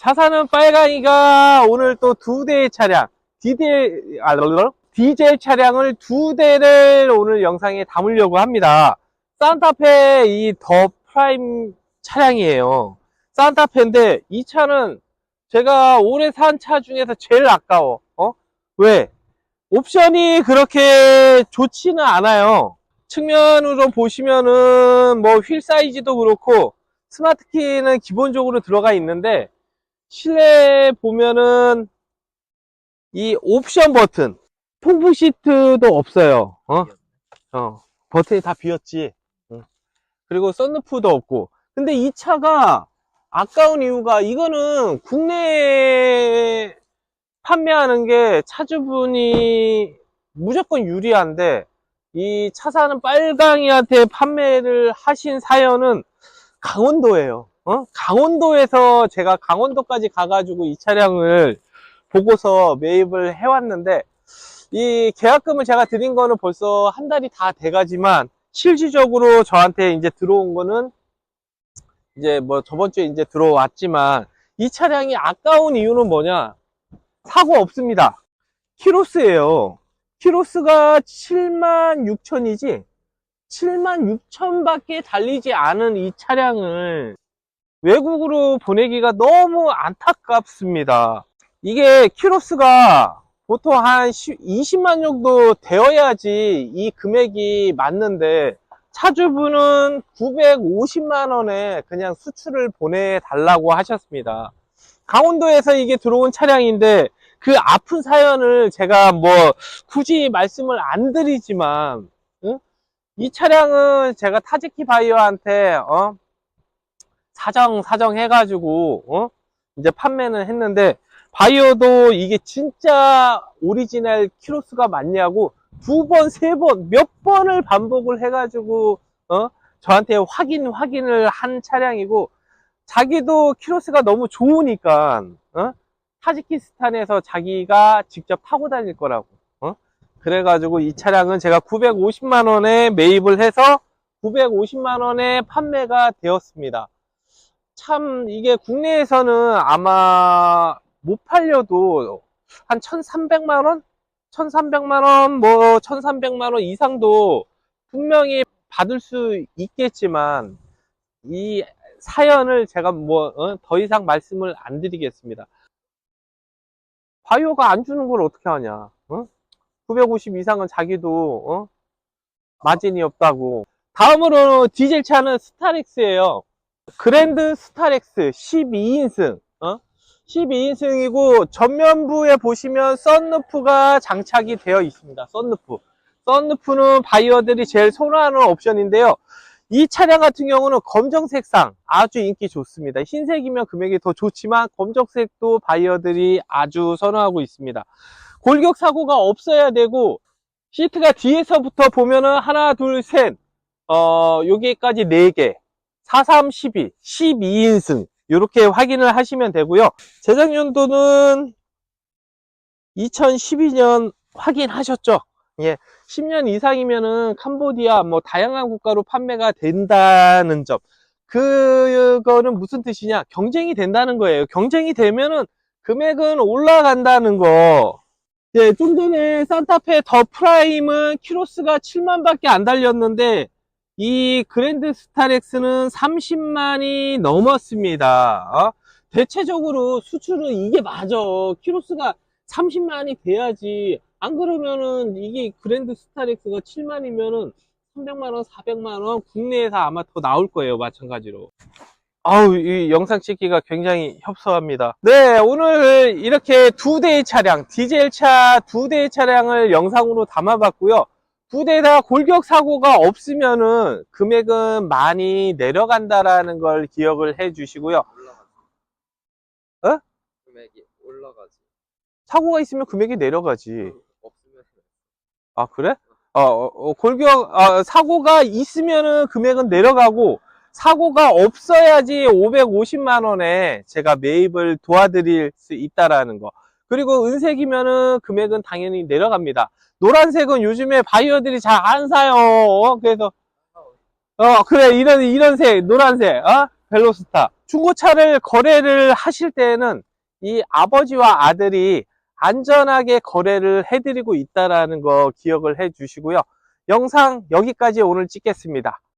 차사는 빨강이가 오늘 또 두 대의 차량, 디젤, 아? 디젤 차량을 두 대를 오늘 영상에 담으려고 합니다. 산타페 이 더 프라임 차량이에요. 산타페인데 이 차는 제가 올해 산 차 중에서 제일 아까워. 어? 왜? 옵션이 그렇게 좋지는 않아요. 측면으로 보시면은 뭐 휠 사이즈도 그렇고 스마트 키는 기본적으로 들어가 있는데 실내 보면은 이 옵션 버튼 통풍 시트도 없어요. 어? 어. 버튼이 다 비었지. 응. 그리고 썬루프도 없고. 근데 이 차가 아까운 이유가 이거는 국내에 판매하는 게 차주분이 무조건 유리한데 이 차 사는 빨강이한테 판매를 하신 사연은 강원도예요. 어? 강원도에서 제가 강원도까지 가가지고 이 차량을 보고서 매입을 해왔는데 이 계약금을 제가 드린 거는 벌써 한 달이 다 돼가지만 실질적으로 저한테 이제 들어온 거는 이제 뭐 저번 주에 이제 들어왔지만 이 차량이 아까운 이유는 뭐냐? 사고 없습니다. 키로스예요. 키로스가 7만 6천이지? 7만 6천 밖에 달리지 않은 이 차량을 외국으로 보내기가 너무 안타깝습니다 이게 키로스가 보통 한 20만 정도 되어야지 이 금액이 맞는데 차주분은 950만 원에 그냥 수출을 보내달라고 하셨습니다. 강원도에서 이게 들어온 차량인데 그 아픈 사연을 제가 뭐 굳이 말씀을 안 드리지만 응? 이 차량은 제가 타지키 바이어한테 어? 사정 사정 해가지고 어? 이제 판매는 했는데 바이어도 이게 진짜 오리지널 키로수가 맞냐고 두 번, 세 번, 몇 번을 반복을 해가지고, 어? 저한테 확인, 확인을 한 차량이고, 자기도 키로수가 너무 좋으니까, 어? 타지키스탄에서 자기가 직접 타고 다닐 거라고, 어? 그래가지고 이 차량은 제가 950만원에 매입을 해서 950만원에 판매가 되었습니다. 참, 이게 국내에서는 아마 못 팔려도 한 1,300만 원? 1,300만 원, 뭐, 1,300만 원 이상도 분명히 받을 수 있겠지만, 이 사연을 제가 뭐, 어, 더 이상 말씀을 안 드리겠습니다. 바이오가 안 주는 걸 어떻게 하냐, 어? 950 이상은 자기도, 어? 마진이 없다고. 다음으로 디젤 차는 스타렉스예요 그랜드 스타렉스 12인승, 어? 12인승이고 전면부에 보시면 썬루프가 장착이 되어 있습니다. 썬루프. 썬루프는 바이어들이 제일 선호하는 옵션인데요. 이 차량 같은 경우는 검정색상 아주 인기 좋습니다. 흰색이면 금액이 더 좋지만 검정색도 바이어들이 아주 선호하고 있습니다. 골격 사고가 없어야 되고 시트가 뒤에서부터 보면은 하나, 둘, 셋, 어, 여기까지 4개, 4, 3, 12, 12인승 이렇게 확인을 하시면 되고요. 제작 연도는 2012년 확인하셨죠? 예. 10년 이상이면은 캄보디아 뭐 다양한 국가로 판매가 된다는 점. 그거는 무슨 뜻이냐? 경쟁이 된다는 거예요. 경쟁이 되면은 금액은 올라간다는 거. 예, 좀 전에 산타페 더 프라임은 키로스가 7만 밖에 안 달렸는데 이 그랜드 스타렉스는 30만이 넘었습니다. 어? 대체적으로 수출은 이게 맞아. 키로수가 30만이 돼야지. 안 그러면은 이게 그랜드 스타렉스가 7만이면은 300만원, 400만원 국내에서 아마 더 나올 거예요. 마찬가지로. 아우, 이 영상 찍기가 굉장히 협소합니다. 네, 오늘 이렇게 두 대의 차량, 디젤 차 두 대의 차량을 영상으로 담아봤고요. 두대다 골격 사고가 없으면은 금액은 많이 내려간다라는 걸 기억을 해 주시고요. 올라가지. 어? 금액이 올라가지. 사고가 있으면 금액이 내려가지. 없으면 아, 그래? 어, 어, 어, 골격, 아, 사고가 있으면은 금액은 내려가고, 사고가 없어야지 550만원에 제가 매입을 도와드릴 수 있다라는 거. 그리고 은색이면은 금액은 당연히 내려갑니다. 노란색은 요즘에 바이어들이 잘 안 사요. 어, 그래서, 어, 그래, 이런, 이런 색, 노란색, 어? 벨로스타. 중고차를 거래를 하실 때에는 이 아버지와 아들이 안전하게 거래를 해드리고 있다라는 거 기억을 해 주시고요. 영상 여기까지 오늘 찍겠습니다.